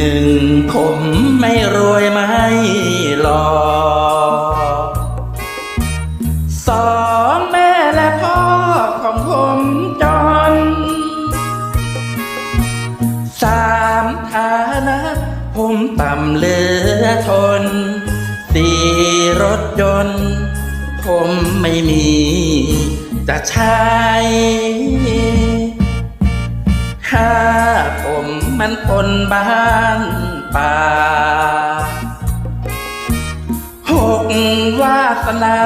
หนึ่งผมไม่รวยไม่หลอกสองแม่และพ่อของผมจนสามฐานะผมต่ำเหลือทนสี่รถยนต์ผมไม่มีจะใช้ห้าผม มันคนบ้านป่าหกวาสนา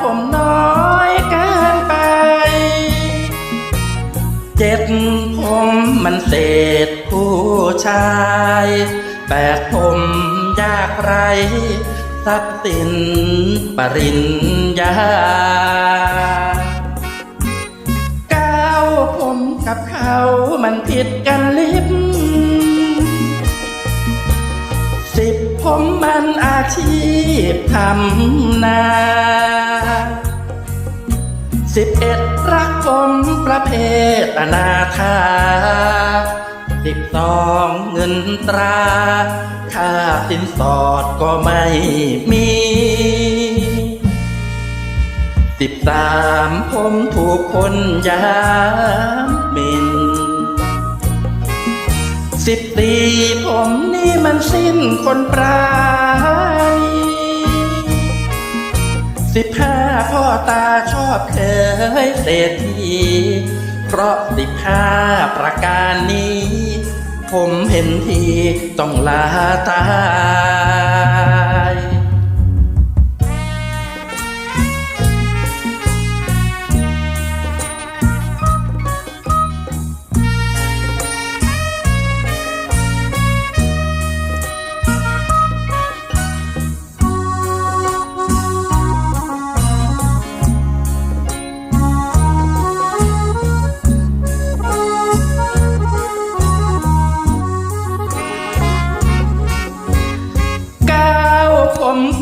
ผมน้อยเกินไป เจ็ดผมมันเศษผู้ชายแปดผมยากไรทรัพย์สินปริญญาเก้าผมกับเขามันผิดกันลิบ ผมมันอาชีพทำนาสิบเอ็ดรักผมประเภทอนาถาสิบสองเงินตราค่าสินสอดก็ไม่มีสิบสามผมถูกคนยามมิน สิบปีผมนี่มันสิ้นคนปราณีสิบห้าพ่อตาชอบเคยเศรษฐีเพราะสิบห้าประการนี้ ผมเห็นทีต้องลาตาย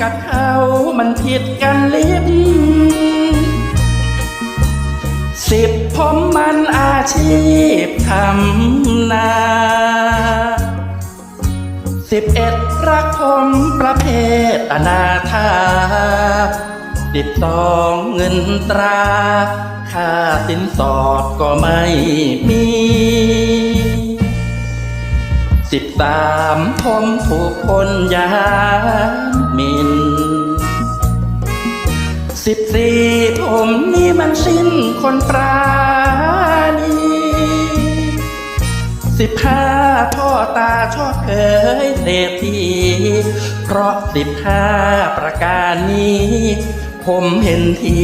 กับเขามันผิดกันลิบสิบผมมันอาชีพทำนาสิบเอ็ดรักผมประเภทอนาถาสิบสองเงินตรา ค่าสินสอดก็ไม่มี สิบสามผมถูกคนยามมิน สิบสี่ผมนี่มันสิ้นคนปราณีสิบห้าพ่อตาชอบเคยเศรษฐีเพราะสิบห้าประการนี้ ผมเห็นที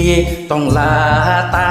ต้องลาตา